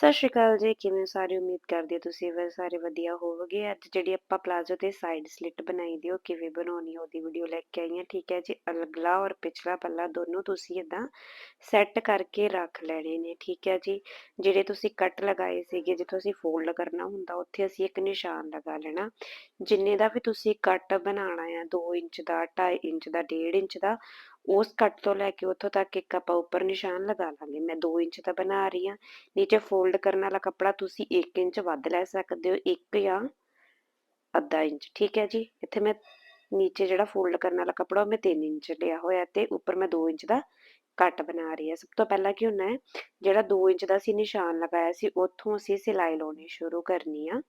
ਸਤਿ ਸ਼੍ਰੀ ਅਕਾਲ ਜੀ, ਕਿਵੇਂ ਸਾਰੇ ਉਮੀਦ ਕਰਦੇ ਹੋ ਤੁਸੀਂ ਵੀ ਸਾਰੇ ਵਧੀਆ ਹੋਵੋਗੇ। ਅੱਜ ਜਿਹੜੀ ਆਪਾਂ ਪਲਾਜ਼ੋ ਤੇ ਸਾਈਡ ਸਲਿੱਟ ਬਣਾਈ ਦੀ, ਉਹ ਕਿਵੇਂ ਬਣਾਉਣੀ ਉਹਦੀ ਵੀਡੀਓ ਲੈ ਕੇ ਆਈ ਹਾਂ। ਠੀਕ ਹੈ ਜੀ ਅਗਲਾ ਔਰ ਪਿਛਲਾ ਪੱਲਾ ਦੋਨੋਂ ਤੁਸੀਂ ਇਦਾਂ ਸੈੱਟ ਕਰਕੇ ਰੱਖ ਲੈਣੇ ਨੇ। ਠੀਕ ਹੈ ਜੀ, ਜਿਹੜੇ ਤੁਸੀਂ ਕੱਟ ਲਗਾਏ ਸੀਗੇ ਜਿੱਥੋਂ ਅਸੀਂ ਫੋਲਡ ਕਰਨਾ ਹੁੰਦਾ, ਉੱਥੇ ਅਸੀਂ ਇੱਕ ਨਿਸ਼ਾਨ ਲਗਾ ਲੈਣਾ, ਜਿੰਨੇ ਦਾ ਵੀ ਤੁਸੀਂ ਕੱਟ ਬਣਾਉਣਾ ਆ 2 ਇੰਚ ਦਾ 2.5 ਇੰਚ ਦਾ 1.5 ਇੰਚ ਦਾ ਉਸ ਕੱਟ ਤੋਂ ਲੈ ਕੇ ਉੱਥੋਂ ਤੱਕ ਇੱਕ ਆਪਾਂ ਉੱਪਰ ਨਿਸ਼ਾਨ ਲਗਾ ਲਾਂਗੇ। ਮੈਂ 2 ਇੰਚ ਦਾ ਬਣਾ ਰਹੀ ਹਾਂ। ਨੀਚੇ ਫੋਲਡ ਕਰਨ ਵਾਲਾ ਕੱਪੜਾ ਤੁਸੀਂ 1 ਇੰਚ ਵੱਧ ਲੈ ਸਕਦੇ ਹੋ 1 ਜਾਂ ਅੱਧਾ ਇੰਚ। ਠੀਕ ਹੈ ਜੀ? ਇੱਥੇ ਮੈਂ ਨੀਚੇ ਜਿਹੜਾ ਫੋਲਡ ਕਰਨ ਵਾਲਾ ਕੱਪੜਾ ਉਹ ਮੈਂ 3 ਇੰਚ ਲਿਆ ਹੋਇਆ ਤੇ ਉੱਪਰ ਮੈਂ 2 ਇੰਚ ਦਾ ਕੱਟ ਬਣਾ ਰਹੀ ਹਾਂ। ਸਭ ਤੋਂ ਪਹਿਲਾਂ ਕੀ ਹੁੰਦਾ ਹੈ? ਜਿਹੜਾ 2 ਇੰਚ ਦਾ ਸੀ ਨਿਸ਼ਾਨ ਲਗਾਇਆ ਸੀ, ਉੱਥੋਂ ਅਸੀਂ ਸਿਲਾਈ ਲਾਉਣੀ ਸ਼ੁਰੂ ਕਰਨੀ ਆ।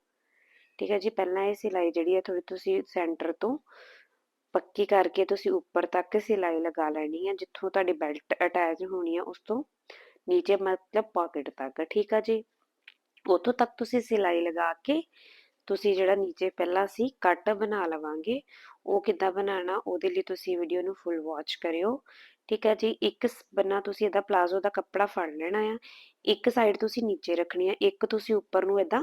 ਠੀਕ ਹੈ ਜੀ? ਪਹਿਲਾਂ ਇਹ ਸਿਲਾਈ ਜਿਹੜੀ ਹੈ ਥੋੜੀ ਤੁਸੀਂ ਸੈਂਟਰ ਤੋਂ ਪੱਕੀ ਕਰਕੇ ਤੁਸੀਂ ਉੱਪਰ ਤੱਕ ਸਿਲਾਈ ਲਗਾ ਲੈਣੀ ਹੈ ਜਿੱਥੋਂ ਤੁਹਾਡੀ ਬੈਲਟ ਅਟੈਚ ਹੋਣੀ ਹੈ ਉਸ ਤੋਂ ਨੀਚੇ ਮਤਲਬ ਪਾਕਟ ਤੱਕ, ਠੀਕ ਆ ਜੀ? ਉੱਥੋਂ ਤੱਕ ਤੁਸੀਂ ਸਿਲਾਈ ਲਗਾ ਕੇ ਤੁਸੀਂ ਜਿਹੜਾ ਨੀਚੇ ਪਹਿਲਾਂ ਸੀ ਕੱਟ ਬਣਾ ਲਵਾਂਗੇ, ਉਹ ਕਿੱਦਾਂ ਬਣਾਉਣਾ, ਉਹਦੇ ਲਈ ਤੁਸੀਂ ਵੀਡੀਓ ਨੂੰ ਫੁੱਲ ਵਾਚ ਕਰਿਓ, ਠੀਕ ਹੈ ਜੀ? ਇੱਕ ਬੰਨਾ ਤੁਸੀਂ ਇਹਦਾ ਪਲਾਜ਼ੋ ਦਾ ਕੱਪੜਾ ਫੜ ਲੈਣਾ ਆ, ਇੱਕ ਸਾਈਡ ਤੁਸੀਂ ਨੀਚੇ ਰੱਖਣੀ ਆ, ਇੱਕ ਤੁਸੀਂ ਉੱਪਰ ਨੂੰ ਇਦਾਂ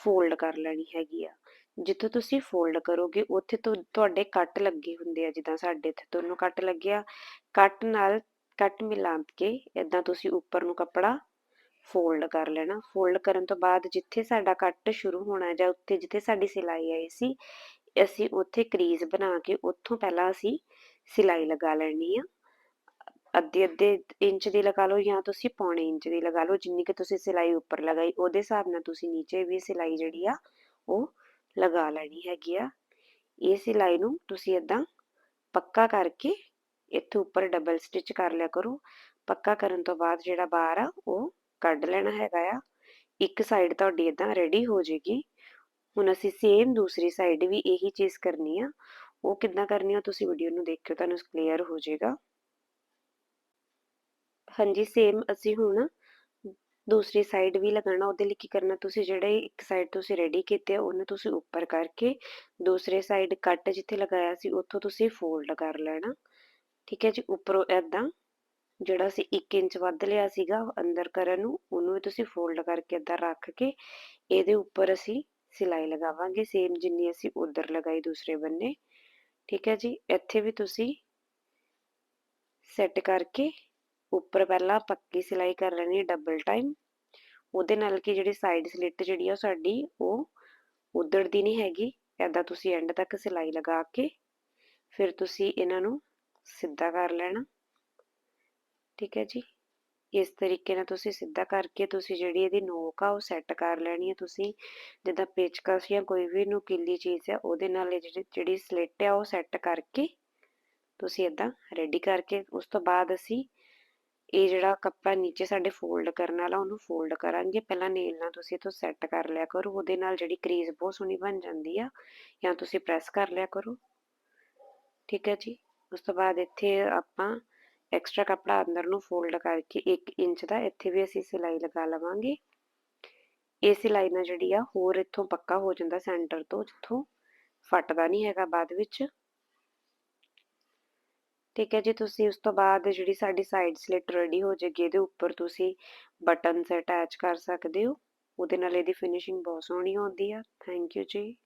ਫੋਲਡ ਕਰ ਲੈਣੀ ਹੈਗੀ ਆ। ਜਿੱਥੇ ਤੁਸੀਂ ਫੋਲਡ ਕਰੋਗੇ, ਉੱਥੇ ਤੋਂ, ਤੁਹਾਡੇ ਕੱਟ ਲੱਗੇ ਹੁੰਦੇ ਆ, ਜਿੱਦਾਂ ਸਾਡੇ ਇੱਥੇ ਦੋਨੋਂ ਕੱਟ ਲੱਗਿਆ। ਕੱਟ ਨਾਲ ਕੱਟ ਮਿਲਾ ਕੇ ਇਦਾਂ ਤੁਸੀਂ ਉੱਪਰ ਨੂੰ ਕੱਪੜਾ ਫੋਲਡ ਕਰ ਲੈਣਾ। ਫੋਲਡ ਕਰਨ ਤੋਂ ਬਾਅਦ ਜਿੱਥੇ ਸਾਡਾ ਕੱਟ ਸ਼ੁਰੂ ਹੋਣਾ ਜਾਂ ਉੱਤੇ ਜਿੱਥੇ ਸਾਡੀ ਸਿਲਾਈ ਆਈ ਸੀ, ਅਸੀਂ ਉੱਥੇ ਕਰੀਜ਼ ਬਣਾ ਕੇ ਉੱਥੋਂ ਪਹਿਲਾਂ ਅਸੀਂ ਸਿਲਾਈ ਲਗਾ ਲੈਣੀ ਆ। ਅੱਧੇ ਅੱਧੇ ਇੰਚ ਦੀ ਲਗਾ ਲਓ ਜਾਂ ਤੁਸੀਂ ਪੌਣੇ ਇੰਚ ਦੀ ਲਗਾ ਲਓ, ਜਿੰਨੀ ਕਿ ਤੁਸੀਂ ਸਿਲਾਈ ਉੱਪਰ ਲਗਾਈ, ਉਹਦੇ ਹਿਸਾਬ ਨਾਲ ਤੁਸੀਂ ਨੀਚੇ ਵੀ ਸਿਲਾਈ ਜਿਹੜੀ ਆ, ਉਹ ਲਗਾ ਲੈਣੀ ਹੈਗੀ ਆ। ਇਹ ਸਿਲਾਈ ਨੂੰ ਤੁਸੀਂ ਇਦਾਂ ਪੱਕਾ ਕਰਕੇ ਇੱਥੇ ਉੱਪਰ ਡਬਲ ਸਟਿਚ ਕਰ ਲਿਆ ਕਰੋ। ਪੱਕਾ ਕਰਨ ਤੋਂ ਬਾਅਦ ਜਿਹੜਾ ਬਾਹਰ ਆ, ਉਹ ਕੱਢ ਲੈਣਾ ਹੈਗਾ ਆ। ਇੱਕ ਸਾਈਡ ਤੁਹਾਡੀ ਇਦਾਂ ਰੈਡੀ ਹੋ ਜੇਗੀ ਹੁਣ ਅਸੀਂ ਸੇਮ ਦੂਸਰੀ ਸਾਈਡ ਵੀ ਇਹੀ ਚੀਜ਼ ਕਰਨੀ ਆ। ਉਹ ਕਿੱਦਾਂ ਕਰਨੀ ਆ, ਤੁਸੀਂ ਵੀਡੀਓ ਨੂੰ ਦੇਖਿਓ, ਤੁਹਾਨੂੰ ਕਲੀਅਰ ਹੋ ਜਾਏਗਾ। ਹਾਂਜੀ ਸੇਮ ਅਸੀਂ ਹੁਣ ਦੂਸਰੀ ਸਾਈਡ ਵੀ ਲਗਾਣਾ ਉਹਦੇ ਲਈ ਕੀ ਕਰਨਾ, ਤੁਸੀਂ ਜਿਹੜੇ ਇੱਕ ਸਾਈਡ ਤੁਸੀਂ ਰੈਡੀ ਕੀਤੇ ਉਹਨੂੰ ਤੁਸੀਂ ਉੱਪਰ ਕਰਕੇ ਦੂਸਰੇ ਸਾਈਡ ਕੱਟ ਜਿੱਥੇ ਲਗਾਇਆ ਸੀ, ਉੱਥੋਂ ਤੁਸੀਂ ਫੋਲਡ ਕਰ ਲੈਣਾ। ਠੀਕ ਹੈ ਜੀ, ਉੱਪਰੋਂ ਐਦਾਂ ਜਿਹੜਾ ਸੀ 1 ਇੰਚ ਵੱਧ ਲਿਆ ਸੀਗਾ, ਅੰਦਰ ਕਰਨ ਨੂੰ, ਉਹਨੂੰ ਵੀ ਤੁਸੀਂ ਫੋਲਡ ਕਰਕੇ ਐਦਾਂ ਰੱਖ ਕੇ, ਇਹਦੇ ਉੱਪਰ ਅਸੀਂ ਸਿਲਾਈ ਲਗਾਵਾਂਗੇ ਸੇਮ ਜਿੰਨੀ ਅਸੀਂ ਉਧਰ ਲਗਾਈ ਦੂਸਰੇ ਬੰਨੇ। ਠੀਕ ਹੈ ਜੀ, ਇੱਥੇ ਵੀ ਤੁਸੀਂ ਸੈੱਟ ਕਰਕੇ ਉੱਪਰ ਪਹਿਲਾਂ ਪੱਕੀ ਸਿਲਾਈ ਕਰ ਲੈਣੀ ਡਬਲ ਟਾਈਮ ਉਹਦੇ ਨਾਲ ਕਿ ਜਿਹੜੀ ਸਾਈਡ ਸਲਿੱਟ ਜਿਹੜੀ ਆ ਸਾਡੀ, ਉਹ ਉਧੜਦੀ ਨਹੀਂ ਹੈਗੀ। ਐਦਾਂ ਤੁਸੀਂ ਐਂਡ ਤੱਕ ਸਿਲਾਈ ਲਗਾ ਕੇ ਫਿਰ ਤੁਸੀਂ ਇਹਨਾਂ ਨੂੰ ਸਿੱਧਾ ਕਰ ਲੈਣਾ। ਠੀਕ ਹੈ ਜੀ? ਇਸ ਤਰੀਕੇ ਨਾਲ ਤੁਸੀਂ ਸਿੱਧਾ ਕਰਕੇ ਤੁਸੀਂ ਜਿਹੜੀ ਇਹਦੀ ਨੋਕ ਆ ਉਹ ਸੈੱਟ ਕਰ ਲੈਣੀ ਹੈ ਤੁਸੀਂ। ਜਿੱਦਾਂ ਪੇਚਕਸ ਜਾਂ ਕੋਈ ਵੀ ਨੁਕੀਲੀ ਚੀਜ਼ ਆ, ਉਹਦੇ ਨਾਲ ਇਹ ਜਿਹੜੀ ਜਿਹੜੀ ਸਲਿੱਟ ਆ ਉਹ ਸੈੱਟ ਕਰਕੇ ਤੁਸੀਂ ਇਦਾਂ ਰੈਡੀ ਕਰਕੇ ਉਸ ਤੋਂ ਬਾਅਦ ਅਸੀਂ ਇਹ ਜਿਹੜਾ ਕੱਪੜਾ ਨੀਚੇ ਸਾਡੇ ਫੋਲਡ ਕਰਨ ਵਾਲਾ, ਉਹਨੂੰ ਫੋਲਡ ਕਰਾਂਗੇ। ਪਹਿਲਾਂ ਨੇਲ ਨਾਲ ਤੁਸੀਂ ਇਥੋਂ ਸੈੱਟ ਕਰ ਲਿਆ ਕਰੋ। ਉਹਦੇ ਨਾਲ ਜਿਹੜੀ ਕਰੀਜ਼ ਬਹੁਤ ਸੋਹਣੀ ਬਣ ਜਾਂਦੀ ਆ, ਜਾਂ ਤੁਸੀਂ ਪ੍ਰੈਸ ਕਰ ਲਿਆ ਕਰੋ। ਠੀਕ ਹੈ ਜੀ? ਉਸ ਤੋਂ ਬਾਅਦ ਇੱਥੇ ਆਪਾਂ ਐਕਸਟਰਾ ਕੱਪੜਾ ਅੰਦਰ ਨੂੰ ਫੋਲਡ ਕਰਕੇ 1 ਇੰਚ ਦਾ, ਇੱਥੇ ਵੀ ਅਸੀਂ ਸਿਲਾਈ ਲਗਾ ਲਵਾਂਗੇ। ਇਹ ਸਿਲਾਈ ਨਾਲ ਜਿਹੜੀ ਆ, ਹੋਰ ਇੱਥੋਂ ਪੱਕਾ ਹੋ ਜਾਂਦਾ ਸੈਂਟਰ ਤੋਂ, ਜਿੱਥੋਂ ਫਟਦਾ ਨਹੀਂ ਹੈਗਾ ਬਾਅਦ ਵਿੱਚ। ਠੀਕ ਹੈ ਜੀ, ਤੁਸੀਂ ਉਸ ਤੋਂ ਬਾਅਦ ਜਿਹੜੀ ਸਾਡੀ ਸਾਈਡ ਸਲਿਟ ਰੈਡੀ ਹੋ ਜਾਏਗੀ, ਇਹਦੇ ਉੱਪਰ ਤੁਸੀਂ ਬਟਨਸ ਅਟੈਚ ਕਰ ਸਕਦੇ ਹੋ। ਉਹਦੇ ਨਾਲ ਇਹਦੀ ਫਿਨਿਸ਼ਿੰਗ ਬਹੁਤ ਸੋਹਣੀ ਆਉਂਦੀ ਆ। ਥੈਂਕ ਯੂ ਜੀ।